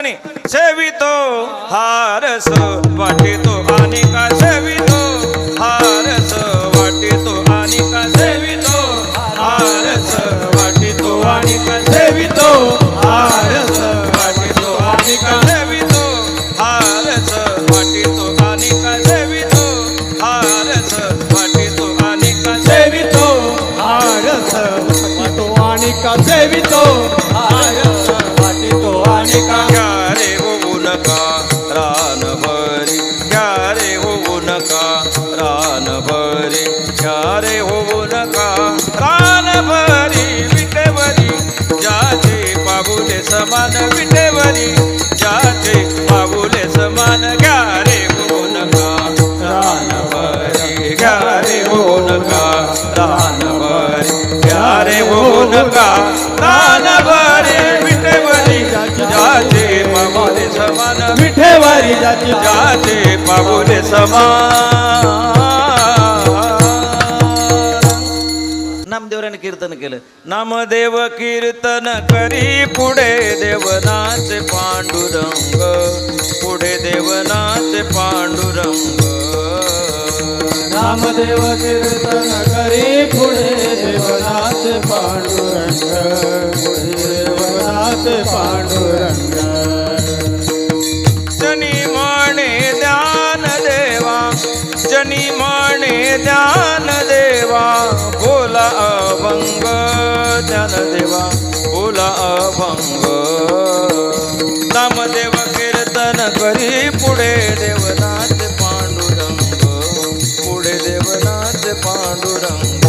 आणि सेवितो हारस वाटितो आणि ज्याचे पाबुले समान नामदेवराने कीर्तन केलं. नामदेव कीर्तन करी पुढे देवनाचे पांडुरंग. पुढे देवनाचे पांडुरंग. रामदेव कीर्तन करी पुढे देवनाथ पांडुरंग. पुढे देवनाथ पांडुरंग. अभंग नामदेव कीर्तन करी पुढे देवनाथ पांडुरंग. पुढे देवनाथ पांडुरंग.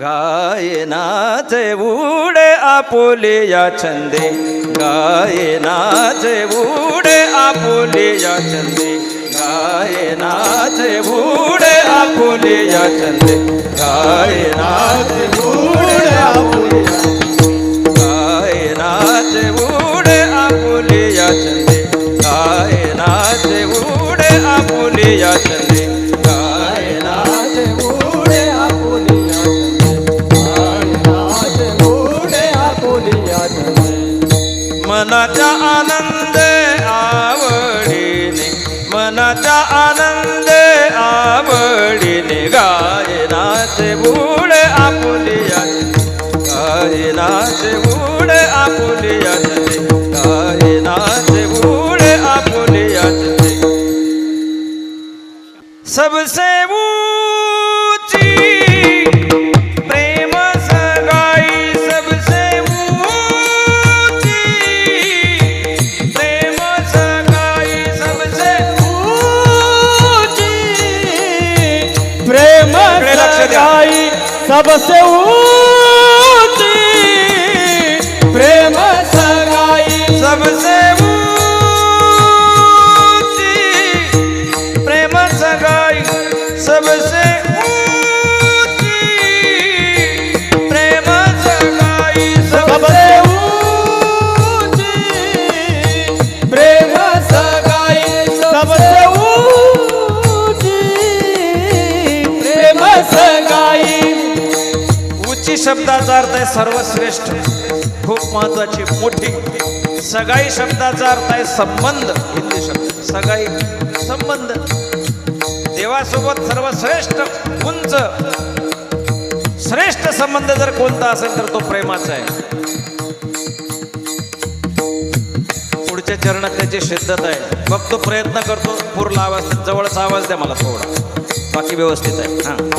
गायनाचे उडे आपुले या छंदे. गायनाचे उडे आपुले या छंदे. गायनाचे उडे आपुले या छंदे गायनाचे उडे आपुले. गायनाचे उडे आपुले या छंदे गायनाचे उडे आपुले या छंदे गायनाचे सबसे ऊंची प्रेम सगाई सबसे ऊंची शब्दाचा अर्थ आहे सर्वश्रेष्ठ. खूप महत्वाची मोठी. सगाई शब्दाचा अर्थ आहे संबंध. हिंदी शब्द. सगाई संबंध. देवासोबत सर्वश्रेष्ठ उंच. श्रेष्ठ संबंध जर कोणता असेल तर तो प्रेमाचा आहे. पुढच्या चरणात त्याची शिद्धत आहे. बघतो प्रयत्न करतो. पुरला आवाज जवळचा आवाज द्या मला थोडा. बाकी व्यवस्थित आहे. हां.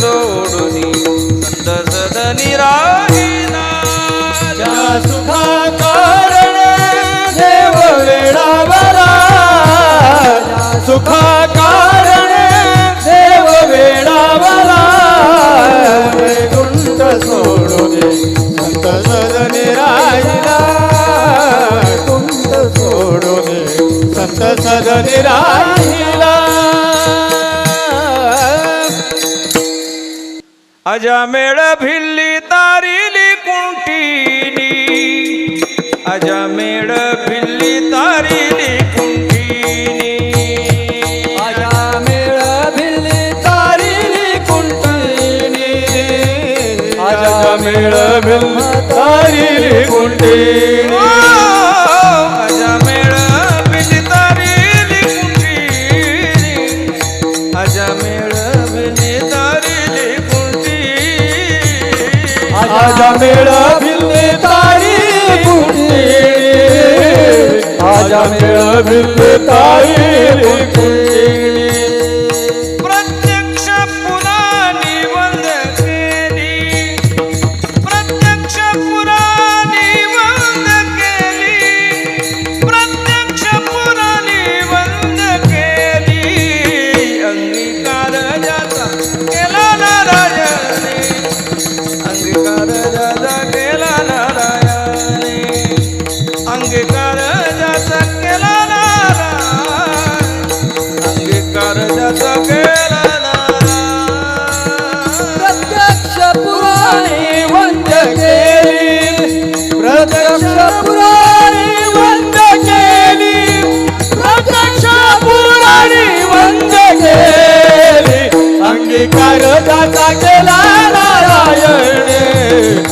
सोडुनी संत सदनी रागिला ज्या सुखा कारण देव वेळा बरा सुखा कारण देव वेळावरा वैकुंठ सोडू दे संत सदनी राहिला कुंठ सोडू दे संत सदनी राहिला अजामेळ भिल्ली तारिली कुंटीनी अजामेळ भिल्ली तारिली कुंटीनी आया मेळ भिल्ली तारिली कुंटिनी आया मेळ भिल्ली तारिली कुंटिनी कुंटीनी आजा मेळ भिल्ली तारिली कुंटिनी आजा मेळ भिल्ली तारिली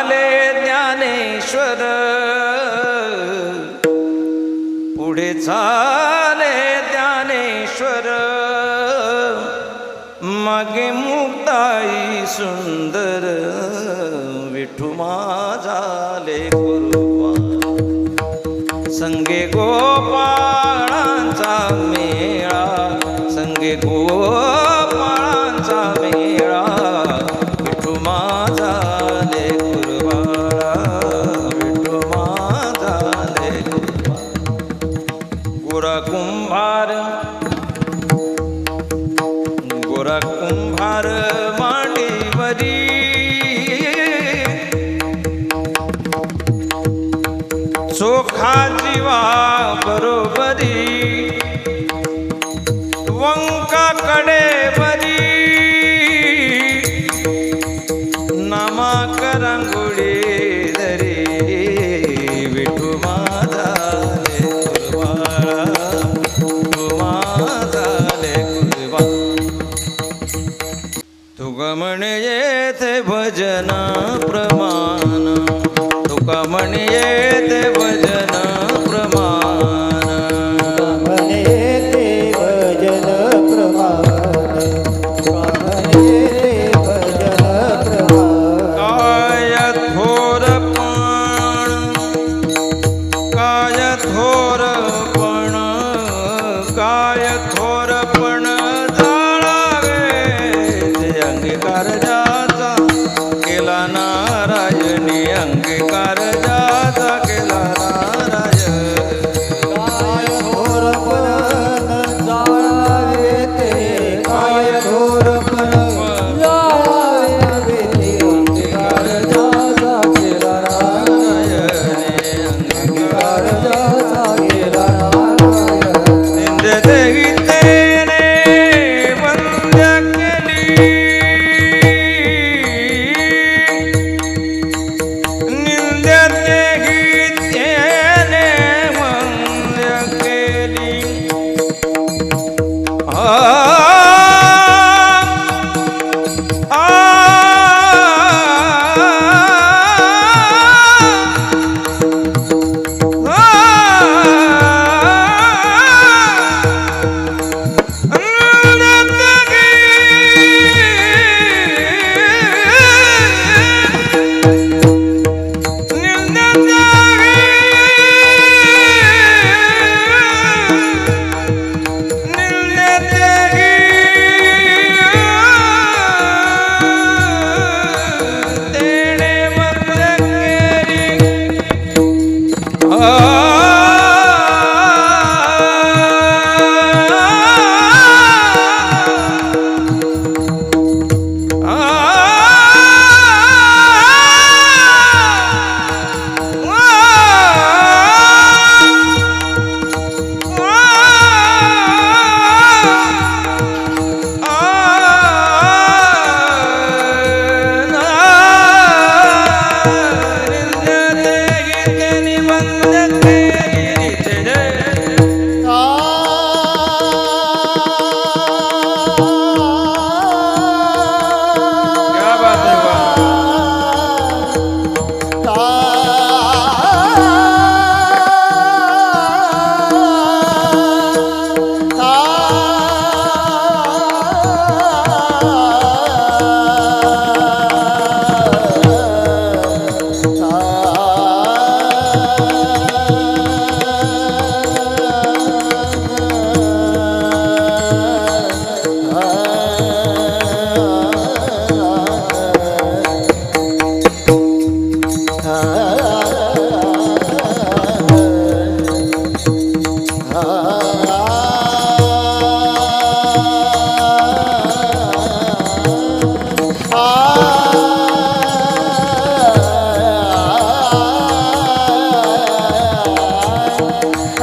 आले ज्ञानेश्वर. पुढे झाले ज्ञानेश्वर. मागे मुक्ताई सुंदर. विठुमा झाले गुरुवा संगे गोपाळांचा मेळा. संगे गो गोरा कुंभार गोरा कुंभार मांडीवरी चोखा जीवा बरोबरी. ગમણ એ ભજના પ્રમાણ.